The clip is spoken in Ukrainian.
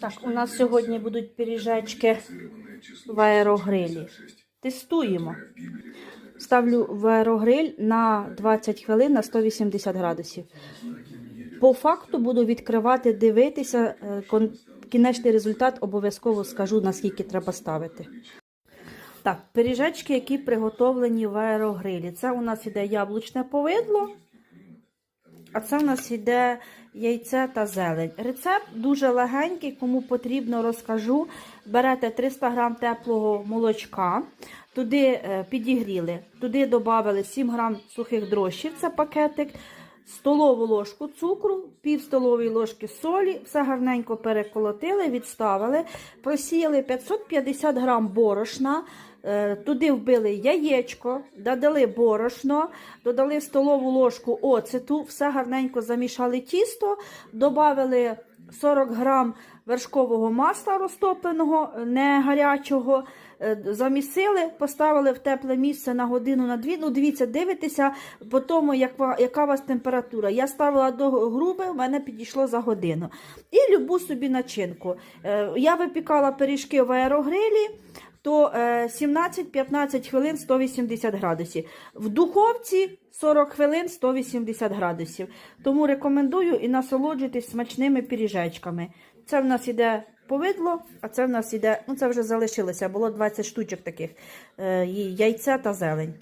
Так, у нас сьогодні будуть пиріжечки в аерогрилі. Тестуємо. Ставлю в аерогриль на 20 хвилин на 180 градусів. По факту буду відкривати, дивитися. е, Кінечний результат обов'язково скажу, наскільки треба ставити. Так, пиріжечки, які приготовлені в аерогрилі. Це у нас іде яблучне повидло, а це у нас йде яйце та зелень. Рецепт дуже легенький, кому потрібно, розкажу. Берете 300 г теплого молочка, туди е, підігріли, туди додали 7 г сухих дрожжів, це пакетик, столову ложку цукру, пів столової ложки солі, все гарненько переколотили, відставили, просіяли 550 грам борошна. Е, Туди вбили яєчко, додали борошно, додали столову ложку оцету, все гарненько замішали тісто, додали 40 грам вершкового масла розтопленого, не гарячого, е, замісили, поставили в тепле місце на годину на дві. Ну, дивіться, дивитеся по тому, яка, яка у вас температура. Я ставила до груби, в мене підійшло за годину. І любу собі начинку. Е, Я випікала пиріжки в аерогрилі то е, 17-15 хвилин 180 градусів. В духовці 40 хвилин 180 градусів. Тому рекомендую і насолоджуйтесь смачними пиріжечками. Це в нас іде повидло, а це в нас іде, ну це вже залишилося, було 20 штучок таких, е, яйця та зелень.